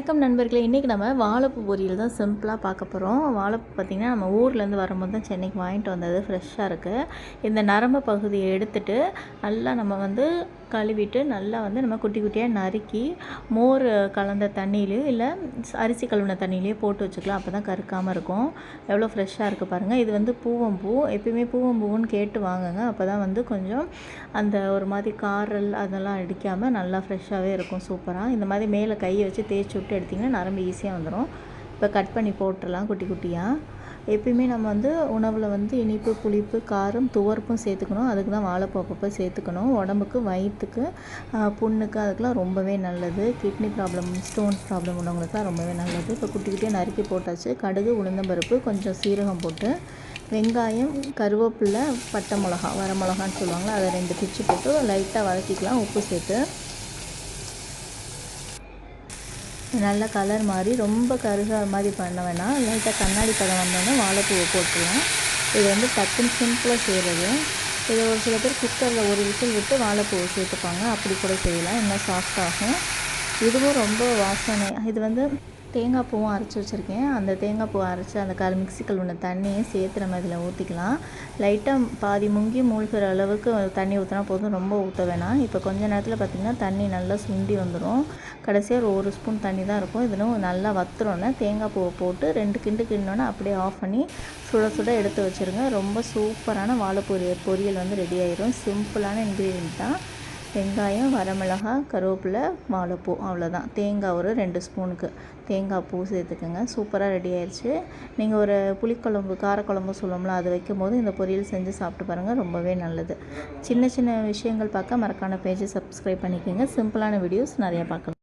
வணக்கம் நண்பர்களே. இன்றைக்கி நம்ம வாழைப்பூ பொரியல் தான் சிம்பிளாக பார்க்க போகிறோம் வாழைப்பூ பார்த்திங்கன்னா நம்ம ஊர்லேருந்து வரும்போது தான் சென்னைக்கு வாங்கிட்டு வந்தது ஃப்ரெஷ்ஷாக இருக்குது இந்த நரம்பு பகுதியை எடுத்துட்டு நல்லா நம்ம வந்து கழுவிட்டு நல்லா வந்து நம்ம குட்டி குட்டியாக நறுக்கி மோர் கலந்த தண்ணியிலையோ இல்லை அரிசி கழுவின தண்ணியிலையோ போட்டு வச்சுக்கலாம். அப்போ தான் கருக்காமல் இருக்கும். எவ்வளோ ஃப்ரெஷ்ஷாக இருக்குது பாருங்கள் இது வந்து பூவம்பூ. எப்பயுமே பூவம்பூன்னு கேட்டு வாங்குங்க. அப்போ தான் வந்து கொஞ்சம் அந்த ஒரு மாதிரி காரல் அதெல்லாம் அடிக்காமல் நல்லா ஃப்ரெஷ்ஷாகவே இருக்கும். சூப்பராக இந்த மாதிரி மேலே கையை வச்சு தேய்ச்சி விட்டு எடுத்திங்கன்னா நரம்பு ஈஸியாக வந்துடும் இப்போ கட் பண்ணி போட்டுடலாம் குட்டி குட்டியாக எப்பயுமே நம்ம வந்து உணவில் வந்து இனிப்பு புளிப்பு காரம் துவர்ப்பும் சேர்த்துக்கணும். அதுக்கு தான் வாழைப்பூ அப்பப்போ சேர்த்துக்கணும். உடம்புக்கு வயிற்றுக்கு புண்ணுக்கு அதுக்கெலாம் ரொம்பவே நல்லது. கிட்னி ப்ராப்ளம் ஸ்டோன்ஸ் ப்ராப்ளம் உள்ளவங்களுக்குலாம் ரொம்பவே நல்லது. இப்போ குட்டி குட்டியாக நறுக்கி போட்டாச்சு. கடுகு உளுந்தம்பருப்பு கொஞ்சம் சீரகம் போட்டு வெங்காயம் கருவேப்பில்லை பட்டை மிளகா வர மிளகான்னு சொல்லுவாங்களா அதை ரெண்டு பிச்சு போட்டு லைட்டாக வதக்கிக்கலாம். உப்பு சேர்த்து நல்ல கலர் மாதிரி ரொம்ப கருகிற மாதிரி பண்ண வேணாம். லைட்டாக கண்ணாடி பதம் வந்தோடனே வாழைப்பூவை போட்டுருவோம் இது வந்து டக்குன்னு சிம்பிளாக செய்கிறது இதை ஒரு சில பேர் குக்கரில் ஒரு விசில் விட்டு வாழைப்பூவை சேர்த்துப்பாங்க. அப்படி கூட செய்யலாம். இன்னும் சாஃப்டாகும் இதுவும் ரொம்ப வாசனை. இது வந்து தேங்காய் பூவும் அரைச்சி வச்சுருக்கேன். அந்த தேங்காய் பூவை அரைச்சி அந்த கல் மிக்ஸி கழுவின தண்ணியை சேர்த்து நம்ம இதில் ஊற்றிக்கலாம் லைட்டாக பாதி முங்கி மூழ்கிற அளவுக்கு தண்ணி ஊற்றினா போதும். ரொம்ப ஊற்ற வேணாம். இப்போ கொஞ்ச நேரத்தில் பார்த்திங்கன்னா தண்ணி நல்லா சுண்டி வந்துடும் கடைசியாக ஒரு ஸ்பூன் தண்ணி தான் இருக்கும். இதிலும் நல்லா வத்துறோன்னே தேங்காய் பூவை போட்டு ரெண்டு கிண்டு கிண்டோன்னே அப்படியே ஆஃப் பண்ணி சுட சுட எடுத்து வச்சுருங்க. ரொம்ப சூப்பரான வாழைப்பூ பொரியல் வந்து ரெடி ஆயிரும். சிம்பிளான இன்க்ரீடியன்ட் தான். வெங்காயம் வரமிளகாய் கருவேப்பிலை வாழைப்பூ அவ்வளோதான் தேங்காய் ஒரு ரெண்டு ஸ்பூனுக்கு. தேங்காய் பூ சேர்த்துக்கோங்க. சூப்பராக ரெடி ஆயிடுச்சு. நீங்கள் ஒரு புளிக்குழம்பு காரக்குழம்பு சொல்லுவோம்ல அது வைக்கும்போது இந்த பொரியல் செஞ்சு சாப்பிட்டு பாருங்கள் ரொம்பவே நல்லது. சின்ன சின்ன விஷயங்கள் பார்க்க மறக்கான பேஜை சப்ஸ்கிரைப் பண்ணிக்கோங்க. சிம்பிளான வீடியோஸ் நிறையா பார்க்கலாம்.